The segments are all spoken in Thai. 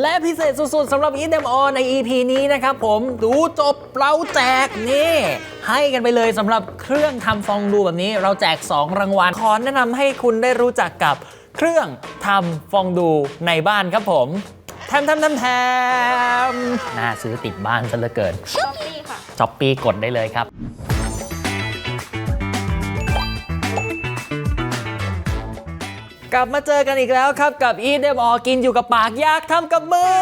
และพิเศษสุดๆสำหรับ Eat Them All ใน EP นี้นะครับผมดูจบเราแจกนี่ ให้กันไปเลยสำหรับเครื่องทำฟองดูแบบนี้ เราแจก 2 รางวัลขอแนะนำให้คุณได้รู้จักกับเครื่องทำฟองดูในบ้านครับผมแทมแทมแทมแทมน่าซื้อติดบ้านซะเหลือเกินช้อปปี้ค่ะช้อปปี้กดได้เลยครับ กลับมาเจอกันอีกแล้วครับ กับ Eat Them All กินอยู่กับปากยากทำกับมือ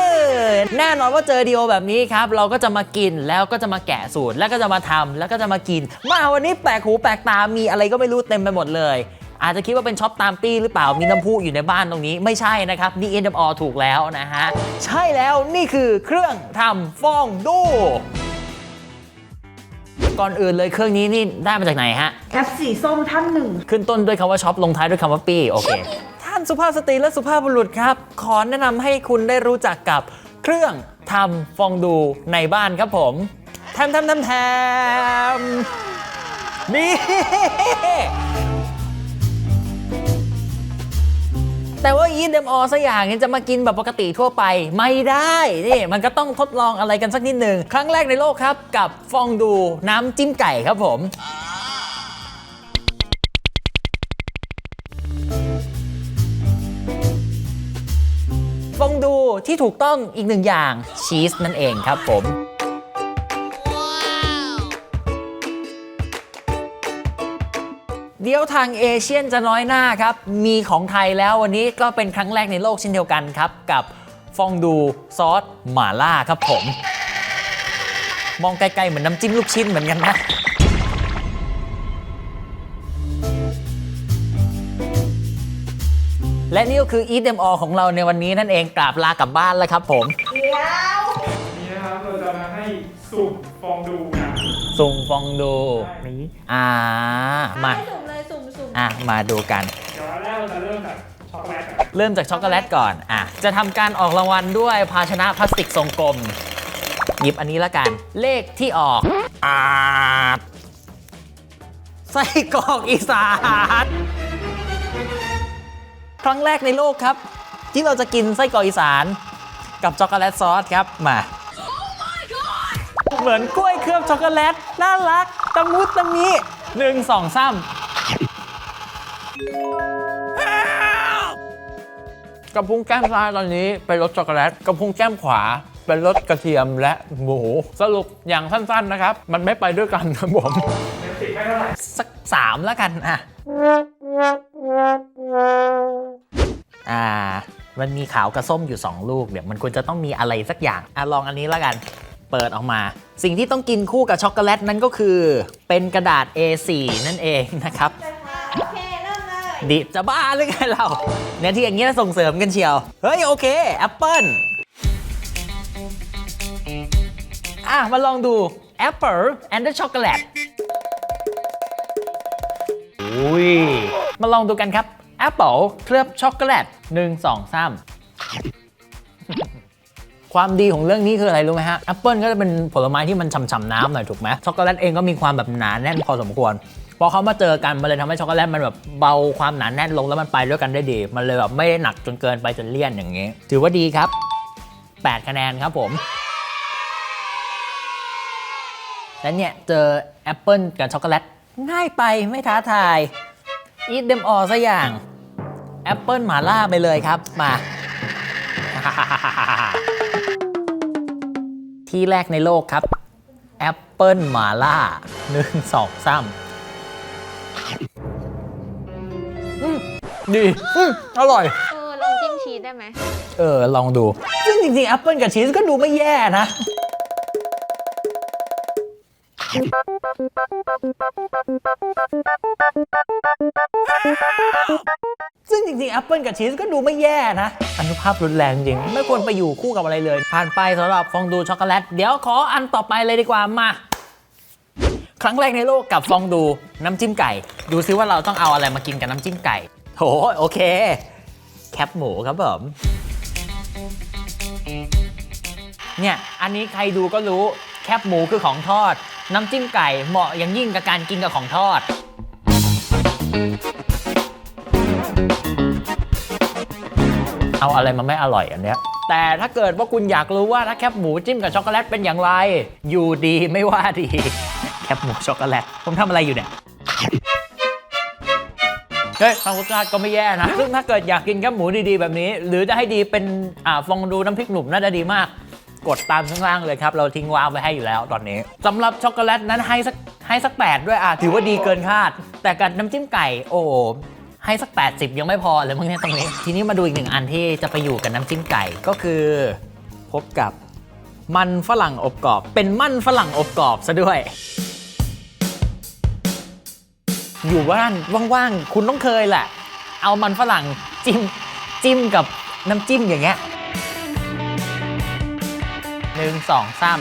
แน่นอนว่าเจอดีโอแบบนี้ครับ เราก็จะมากินแล้วก็จะมาแกะสูตร แล้วก็จะมาทำแล้วก็จะมากิน มาวันนี้แปลกหูแปลกตามีอะไรก็ไม่รู้เต็มไปหมดเลยอาจจะคิดว่าเป็นช็อปตามปี้หรือเปล่า มีน้ำพุอยู่ในบ้านตรงนี้ ไม่ใช่นะครับ นี่ Eat Them All ถูกแล้วนะฮะ ใช่แล้วนี่คือเครื่องทำฟองดู ก่อนอื่นเลยเครื่องนี้นี่ได้มาจากไหนฮะ แอปสีส้มท่านหนึ่ง ขึ้นต้นด้วยคำว่าช็อปลงท้ายด้วยคำว่าปี้โอเค ท่านสุภาพสตรีและสุภาพบุรุษครับ ขอแนะนำให้คุณได้รู้จักกับเครื่องทำฟองดูในบ้านครับผมแทมแทมแทมแทมนี่ แต่ว่า eat them all สักอย่างนี่ยจะมากินแบบปกติทั่วไปไม่ได้นี่มันก็ต้องทดลองอะไรกันสักนิดหนึ่งครั้งแรกในโลกครับ กับฟองดูน้ำจิ้มไก่ครับผมฟองดูที่ถูกต้องอีกหนึ่งอย่างชีสนั่นเองครับผม เดี๋ยวทางเอเชียนจะน้อยหน้าครับ มีของไทยแล้ววันนี้ก็เป็นครั้งแรกในโลกเช่นเดียวกันครับ กับฟองดูซอสหม่าล่าครับผม มองไกลๆเหมือนน้ำจิ้มลูกชิ้นเหมือนกันนะและนี่ก็คือ Eat Them All ของเราในวันนี้นั่นเองกราบลากลับบ้านแล้วครับผม นี้นะครับเราจะมาให้สุ่มฟองดูกันสุ่มฟองดู นี่อ่า มา ให้สุ่มเลยสุ่มสุ่ม อะมาดูกัน เดี๋ยวแรกเราจะเริ่มจากช็อกโกแลตก่อนเริ่มจากช็อกโกแลตก่อนอะจะทำการออกรางวัลด้วยภาชนะพลาสติกทรงกลม หยิบอันนี้ละกัน เลขที่ออกอ่าไส้กรอกอีสานครั้งแรกในโลกครับ ที่เราจะกินไส้กรอกอีสาน กับช็อกโกแลตซอสครับมา เหมือนกล้วยเคลือบช็อกโกแลตน่ารักตะมุตะมิหนึ่งสองสาม กระพุ้งแก้มซ้ายตอนนี้เป็นรสช็อกโกแลตกระพุ้งแก้มขวาเป็นรสกระเทียมและหมูสรุปอย่างสั้นๆนะครับ มันไม่ไปด้วยกันครับผมเดี๋ยวติดให้เท่าไหร่สักสามแล้วกันอะอ่า มันมีขาวกับส้มอยู่ 2 ลูกเดี๋ยวมันควรจะต้องมีอะไรสักอย่างอะลองอันนี้แล้วกันเปิดออกมา สิ่งที่ต้องกินคู่กับช็อกโกแลตนั่นก็คือ เป็นกระดาษ A4 นั่นเองนะครับ ดิจะบ้าหรือไงเรา เนี่ยที่อย่างนี้ยส่งเสริมกันเชียว เฮ้ย โอเคแอปเปิลอะ มาลองดู Apple and the chocolate อุ้ยมาลองดูกันครับ Apple เคลือบช็อกโกแลตหนึ่งสองสามความดีของเรื่องนี้คืออะไรรู้ไหมฮะแอปเปิลก็จะเป็นผลไม้ที่มันฉ่ำๆน้ำหน่อยถูกไหมช็อกโกแลตเองก็มีความแบบหนาแน่นพอสมควร พอเขามาเจอกันมันเลยทำให้ช็อกโกแลตมันแบบเบาความหนาแน่นลงแล้วมันไปด้วยกันได้ดี มันเลยแบบไม่ได้หนักจนเกินไปจนเลี่ยนอย่างนี้ ถือว่าดีครับ 8 คะแนนครับผมและเนี่ยเจอแอปเปิลกับช็อกโกแลตง่ายไปไม่ท้าทาย eat them all ซะอย่างแอปเปิลหมาล่าไปเลยครับมา ที่แรกในโลกครับแอปเปิลหมาล่าหนึ่งสองสาม ดีอืมอร่อย เออลองจิ้มชีสได้ไหมเออ ลองดู ซึ่งจริงๆแอปเปิลกับชีสก็ดูไม่แย่นะ ซึ่งจริงๆแอปเปิลกับชีสก็ดูไม่แย่นะ อนุภาพรุนแรงจริง ไม่ควรไปอยู่คู่กับอะไรเลย ผ่านไปสำหรับฟองดูช็อกโกแลต เดี๋ยวขออันต่อไปเลยดีกว่ามา ครั้งแรกในโลกกับฟองดูน้ำจิ้มไก่ ดูซิว่าเราต้องเอาอะไรมากินกับน้ำจิ้มไก่ โถโอเค แคปหมูครับผมเนี่ย อันนี้ใครดูก็รู้แคบหมูคือของทอด น้ำจิ้มไก่เหมาะอย่างยิ่งกับการกินกับของทอด เอาอะไรมาไม่อร่อยอันเนี้ย แต่ถ้าเกิดว่าคุณอยากรู้ว่าถ้าแคบหมูจิ้มกับช็อกโกแลตเป็นอย่างไร อยู่ดีไม่ว่าดี แคบหมูช็อกโกแลต ผมทำอะไรอยู่เนี่ย เฮ้ยทางรสชาติก็ไม่แย่นะ ซึ่งถ้าเกิดอยากกินแคบหมูดีๆแบบนี้ หรือจะให้ดีเป็นอ่าฟองดูน้ำพริกหนุ่มน่าจะดีมาก กดตามข้างล่างเลยครับ เราทิ้งวางไว้ให้อยู่แล้วตอนนี้สำหรับช็อกโกแลตนั้นให้สักให้สัก8ด้วยอะถือว่าดีเกินคาด แต่กับน้ำจิ้มไก่โอ้โหให้สัก 80 ยังไม่พอเลยมั้งเนี่ยตรงนี้ ทีนี้มาดูอีกหนึ่งอันที่จะไปอยู่กับน้ำจิ้มไก่ก็คือพบกับมันฝรั่งอบกรอบ เป็นมันฝรั่งอบกรอบซะด้วย อยู่บ้านว่างๆ คุณต้องเคยแหละ เอามันฝรั่งจิ้มจิ้มกับน้ำจิ้มอย่างเงี้ยหนึ่งสองสาม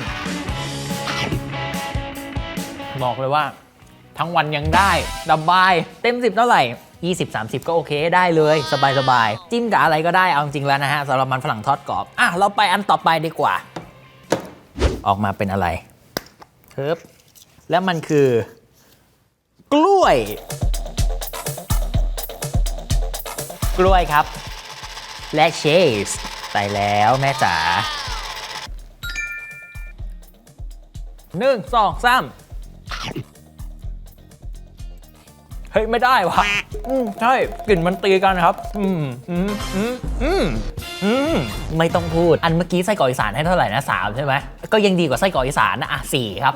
บอกเลยว่า ทั้งวันยังได้สบาย เต็ม10เท่าไหร่ 20 30 ก็โอเคได้เลย สบายสบายๆจิ้มกับอะไรก็ได้เอาจริงแล้วนะฮะสำหรับมันฝรั่งทอดกรอบ อะ เราไปอันต่อไปดีกว่า ออกมาเป็นอะไรเทิบแล้วมันคือ กล้วย กล้วยครับ และเชสใส่แล้วแม่จ๋าหนึ่งสองสามเฮ้ย ไม่ได้วะอืมใช่ กลิ่นมันตีกันครับ อืมอืมอืมอืมอืมไม่ต้องพูด อันเมื่อกี้ไส้กรอกอีสานให้เท่าไหร่นะสามใช่ไหม ก็ยังดีกว่าไส้กรอกอีสานนะ อะสี่ครับ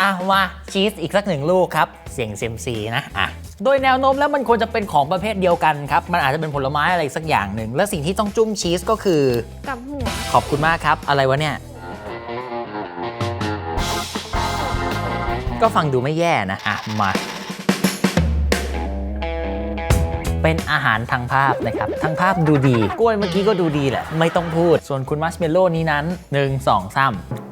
อะมาชีสอีกสักหนึ่งลูกครับ เสียงเซยมซีนะอะโดยแนวโน้มแล้วมันควรจะเป็นของประเภทเดียวกันครับ มันอาจจะเป็นผลไม้อะไรสักอย่างหนึ่ง และสิ่งที่ต้องจุ่มชีสก็คือ กับหัวขอบคุณมากครับ อะไรวะเนี่ย ก็ฟังดูไม่แย่นะ อะ มา เป็นอาหารทางภาพนะครับ ทางภาพดูดี กล้วยเมื่อกี้ก็ดูดีแหละ ไม่ต้องพูด ส่วนคุณมัชเมลโล่นี้นั้น 1 2 3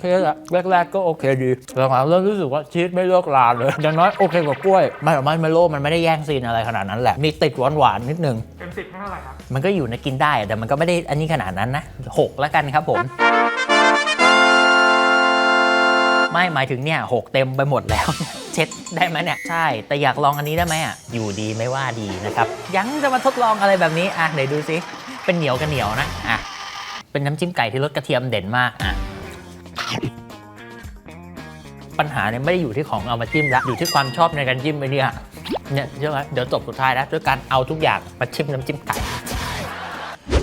เคแหละแรกๆก็โอเคดีหลังๆเริ่มรู้สึกว่าชีสไม่เลือกลานเลยอย่างน้อยโอเคกว่ากล้วยไม่หรอกมัชเมลโล่มันไม่ได้แย่งซีนอะไรขนาดนั้นแหละมีติดหวานๆนิดนึงเต็มสิบให้เท่าไหร่ครับมันก็อยู่ในกินได้แต่มันก็ไม่ได้อันนี้ขนาดนั้นนะหกแล้วกันครับผมไม่หมายถึงเนี่ยหกเต็มไปหมดแล้ว เช็ดได้ไหมเนี่ย ใช่ แต่อยากลองอันนี้ได้ไหมอะ อยู่ดีไม่ว่าดีนะครับ ยังจะมาทดลองอะไรแบบนี้ อะไหนดูซิ เป็นเหนียวกันเหนียวนะ อะ เป็นน้ำจิ้มไก่ที่รสกระเทียมเด่นมาก อะ ปัญหาเนี่ยไม่ได้อยู่ที่ของเอามาจิ้มละอยู่ที่ความชอบในการจิ้มไปเนี่ยเนี่ยเชื่อไหมเดี๋ยวจบสุดท้ายแล้วด้วยการเอาทุกอย่างมาชิมน้ำจิ้มไก่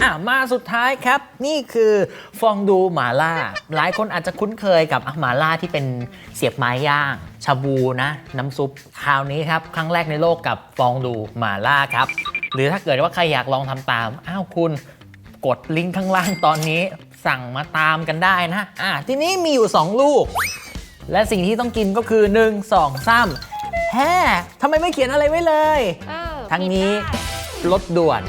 อะมาสุดท้ายครับ นี่คือฟองดูหมาล่า หลายคนอาจจะคุ้นเคยกับหมาล่าที่เป็นเสียบไม้ย่าง ชาบูนะ น้ำซุปคราวนี้ครับ ครั้งแรกในโลกกับฟองดูหมาล่าครับ หรือถ้าเกิดว่าใครอยากลองทำตาม อ้าวคุณกดลิงก์ข้างล่างตอนนี้ สั่งมาตามกันได้นะ อะทีนี้มีอยู่ 2 ลูก และสิ่งที่ต้องกินก็คือ 1 2 3แฮ่ทำไมไม่เขียนอะไรไว้เลย เออทั้งนี้ผิดได้ รถด่วน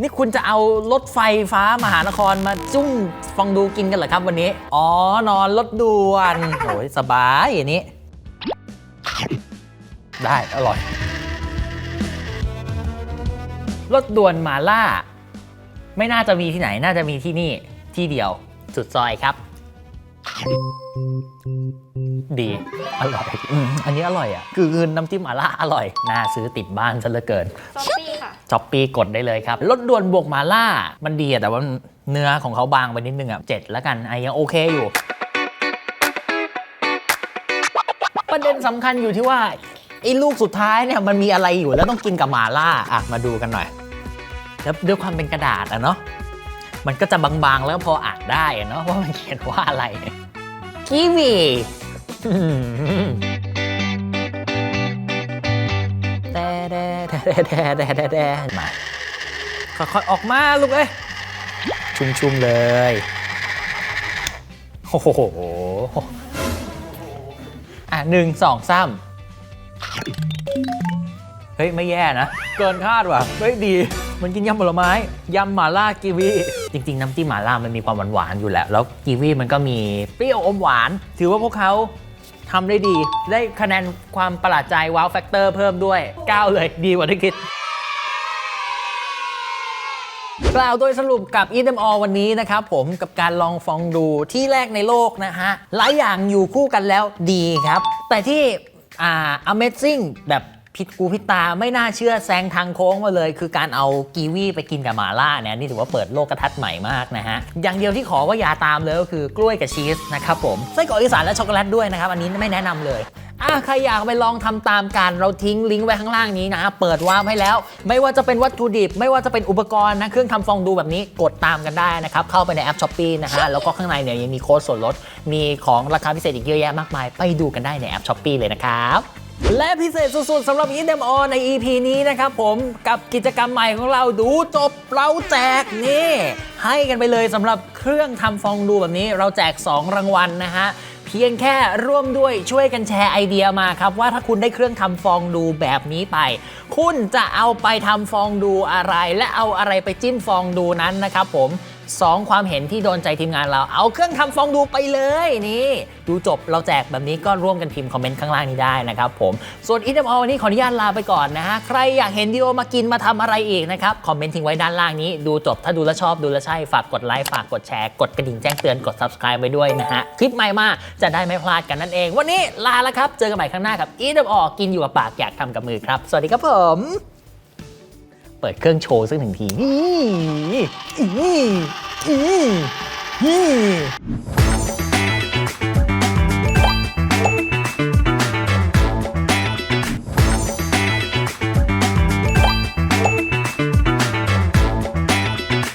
นี่คุณจะเอารถไฟฟ้ามหานครมาจุ้มฟังดูกินกันเหรอครับวันนี้ อ๋อ นอนรถด่วนโอ้ยสบายอย่างนี้ ได้ อร่อย รถด่วนหมาล่า ไม่น่าจะมีที่ไหนน่าจะมีที่นี่ที่เดียวสุดซอยครับ ดี อร่อยอืมอันนี้อร่อยอะ คือน้ำจิ้มหมาล่าอร่อย น่าซื้อติดบ้านซะเหลือเกิน ซอฟปี้ค่ะ ช้อปปี้กดได้เลยครับรถด่วนบวกหมาล่า มันดีอะแต่ว่าเนื้อของเขาบางไปนิดนึงอะเจ็ดแล้วกันไอ้ยังโอเคอยู่ ประเด็นสำคัญอยู่ที่ว่าไอ้ลูกสุดท้ายเนี่ยมันมีอะไรอยู่แล้วต้องกินกับหมาล่า อะ มาดูกันหน่อย แล้วด้วยความเป็นกระดาษอะเนาะมันก็จะบางๆแล้วพออ่านได้อะเนาะว่ามันเขียนว่าอะไรกีวีอืมแต่แต่แต่แต่แต่แต่มาค่อยๆออกมาลูกเอ้ยชุ่มๆเลยโอ้โหอะหนึ่งสองสามเฮ้ย ไม่แย่นะ เกินคาดว่ะ เฮ้ย ดี มันกินยำผลไม้ยำหม่าล่ากีวีจริง ๆ น้ำจิ้มหม่าล่ามันมีความหวานๆอยู่แล้ว แล้วกีวีมันก็มีเปรี้ยวอมหวาน ถือว่าพวกเขาทำได้ดี ได้คะแนนความประหลาดใจว้าวแฟกเตอร์เพิ่มด้วย 9 เลยดีกว่าที่คิด กล่าวโดยสรุปกับ e d m All วันนี้นะครับผมกับการลองฟองดูที่แรกในโลกนะฮะ หลายอย่างอยู่คู่กันแล้วดีครับ แต่ที่อ่า Amazing แบบ ผิดกูผิดตาไม่น่าเชื่อแซงทางโค้งมาเลย คือการเอากีวีไปกินกับหมาล่าเนี่ยนี่ถือว่าเปิดโลกกระทัดใหม่มากนะฮะ อย่างเดียวที่ขอว่าอย่าตามเลยก็คือกล้วยกับชีสนะครับผมไส้กรอกอีสานและช็อกโกแลตด้วยนะครับ อันนี้ไม่แนะนำเลยอะใครอยากไปลองทำตามกันเราทิ้งลิงก์ไว้ข้างล่างนี้นะ เปิดวาร์ปให้แล้ว ไม่ว่าจะเป็นวัตถุดิบ ไม่ว่าจะเป็นอุปกรณ์นะเครื่องทำฟองดูแบบนี้กดตามกันได้นะครับ เข้าไปในแอปช้อปปีนะฮะแล้วก็ข้างในเนี่ยยังมีโค้ดส่วนลดมีของราคาพิเศษอีกเยอะแยะมากมาย ไปดูกันได้ในแอปช้อปปีเลยนะครับ และพิเศษสุดๆสำหรับ e d m o ใน EP นี้นะครับผมกับกิจกรรมใหม่ของเราดูจบเราแจกนี่ให้กันไปเลยสำหรับเครื่องทำฟองดูแบบนี้ เราแจก 2 รางวัลนะฮะเพียงแค่ร่วมด้วยช่วยกันแชร์ไอเดียมาครับ ว่าถ้าคุณได้เครื่องทำฟองดูแบบนี้ไป คุณจะเอาไปทำฟองดูอะไร และเอาอะไรไปจิ้มฟองดูนั้นนะครับผม สองความเห็นที่โดนใจทีมงานเรา เอาเครื่องทำฟองดูไปเลยนี่ ดูจบเราแจกแบบนี้ก็ร่วมกันพิมพ์คอมเมนต์ข้างล่างนี้ได้นะครับผม ส่วนอีทอวันนี้ขออนุญาตลาไปก่อนนะฮะ ใครอยากเห็นดีโอมากินมาทำอะไรอีกนะครับ คอมเมนต์ทิ้งไว้ด้านล่างนี้ ดูจบถ้าดูแล้วชอบดูแล้วใช่ ฝากกดไลค์ฝากกดแชร์กดกระดิ่งแจ้งเตือนกด subscribe ไปด้วยนะฮะคลิปใหม่มาจะได้ไม่พลาดกันนั่นเอง วันนี้ลาแล้วครับเจอกันใหม่ข้างหน้ากับอีทอกินอยู่กับปากอยากทำกับมือครับสวัสดีครับผม เปิดเครื่องโชว์สักหนึ่งทีอีอีอี